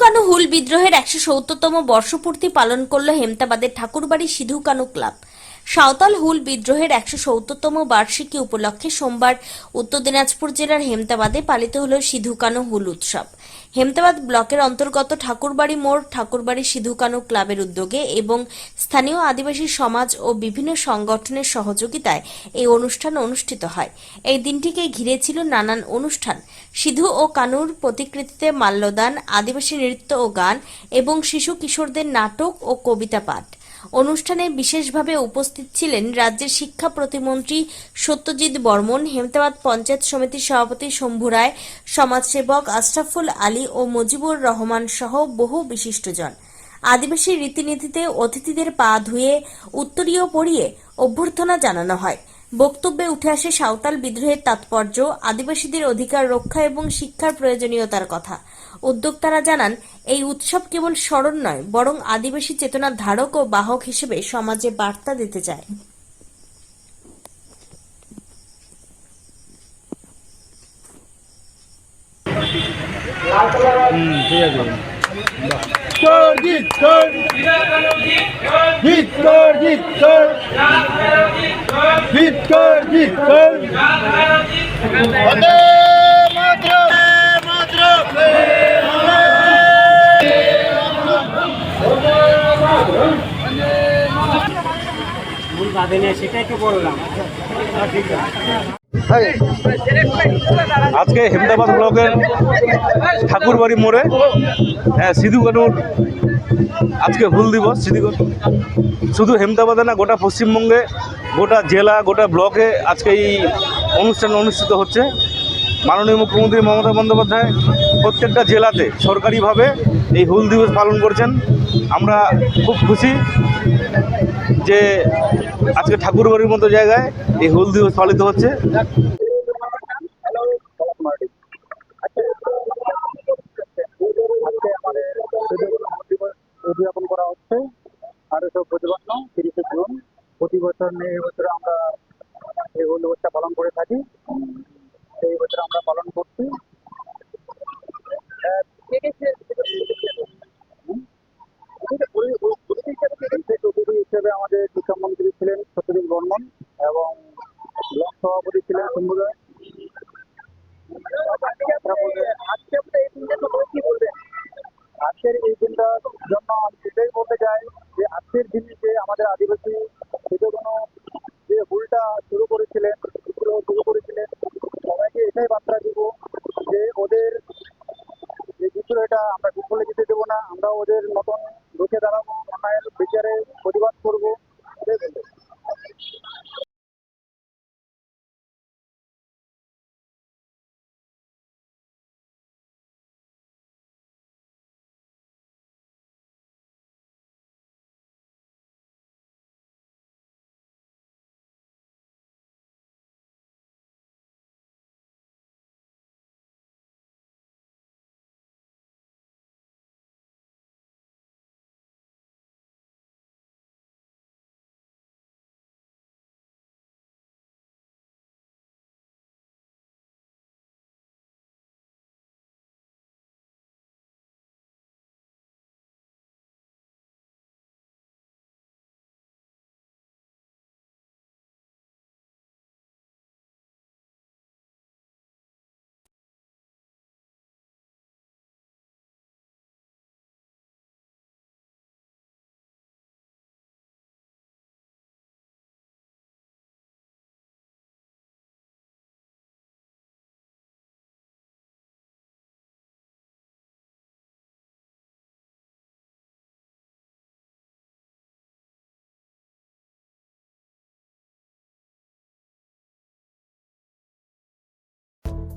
কানু হুল বিদ্রোহের একশো সত্তরতম বর্ষপূর্তি পালন করল হেমতাবাদের ঠাকুরবাড়ি সিধু কানু ক্লাব। সাঁওতাল হুল বিদ্রোহের একশো সত্তরতম বার্ষিকী উপলক্ষে সোমবার উত্তর দিনাজপুর জেলার হেমতাবাদে পালিত হল সিধু কানু হুল উৎসব। হেমতাবাদ ব্লকের অন্তর্গত ঠাকুরবাড়ি মোড়, ঠাকুরবাড়ি সিধু কানু ক্লাবের উদ্যোগে এবং স্থানীয় আদিবাসী সমাজ ও বিভিন্ন সংগঠনের সহযোগিতায় এই অনুষ্ঠান অনুষ্ঠিত হয়। এই দিনটিকে ঘিরে ছিল নানান অনুষ্ঠান। সিধু ও কানুর প্রতিকৃতিতে মাল্যদান, আদিবাসী নৃত্য ও গান এবং শিশু কিশোরদের নাটক ও কবিতা পাঠ। অনুষ্ঠানে বিশেষভাবে উপস্থিত ছিলেন রাজ্যের শিক্ষা প্রতিমন্ত্রী সত্যজিৎ বর্মন, হেমতাবাদ পঞ্চায়েত সমিতির সভাপতি শম্ভু রায়, সমাজসেবক আশরাফুল আলী ও মুজিবুর রহমান সহ বহু বিশিষ্টজন। আদিবাসী রীতিনীতিতে অতিথিদের পা ধুয়ে, উত্তরীয় পড়িয়ে অভ্যর্থনা জানানো হয়। বক্তব্যে উঠে আসে সাঁওতাল বিদ্রোহের তাৎপর্য, আদিবাসীদের অধিকার রক্ষা এবং শিক্ষার প্রয়োজনীয়তার কথা। উদ্যোক্তারা জানান, এই উৎসব কেবল স্মরণ নয়, বরং আদিবাসী চেতনার ধারক ও বাহক হিসেবে সমাজে বার্তা দিতে চায়। ঠিক আছে। কর জিত কর জিত কর জিত কর জিত কর জিত কর বন্দে মাতরম আজকে হেমদাবাদ ব্লকের ঠাকুরবাড়ি মোড়ে হ্যাঁ সিধু কানুর আজকে হুল দিবস সিধু শুধু হেমদাবাদে না, গোটা পশ্চিমবঙ্গে, গোটা জেলা, গোটা ব্লকে আজকে এই অনুষ্ঠান অনুষ্ঠিত হচ্ছে। মাননীয় মুখ্যমন্ত্রী মমতা বন্দ্যোপাধ্যায় প্রত্যেকটা জেলাতে সরকারিভাবে এই হুল দিবস পালন করছেন। আমরা খুব খুশি যে আজকে ঠাকুরবাড়ির মতো জায়গায় এই হুল দিবস পালিত হচ্ছে। উদযাপন করা হচ্ছে। আঠারোশো পঁচপান্ন তিরিশে জুন। প্রতি বছর নিয়ে এই বছর আমরা এই হুল দিবসটা পালন করে থাকি। এই বছর আমরা পালন করছি আহ, হুম? অতিথি- অতিথি হিসেবে বিশেষ অতিথি হিসেবে আমাদের শিক্ষামন্ত্রী ছিলেন সত্যজিৎ বর্মন এবং ব্লক সভাপতি ছিলেন শম্ভু রায় আজকে আপনি এই দিনটা সম্পর্কে কি বলবেন আজকের এই দিনটার জন্য আমি এটাই বলতে চাই যে আজকের দিনে যে আমাদের আদিবাসী কোনো যে হুলটা শুরু করেছিলেন শুরু করেছিলেন, সবাইকে এটাই বার্তা দিব যে ওদের যে বিদ্রোহটা আমরা বিফলে যেতে দেবো না আমরা ওদের মতন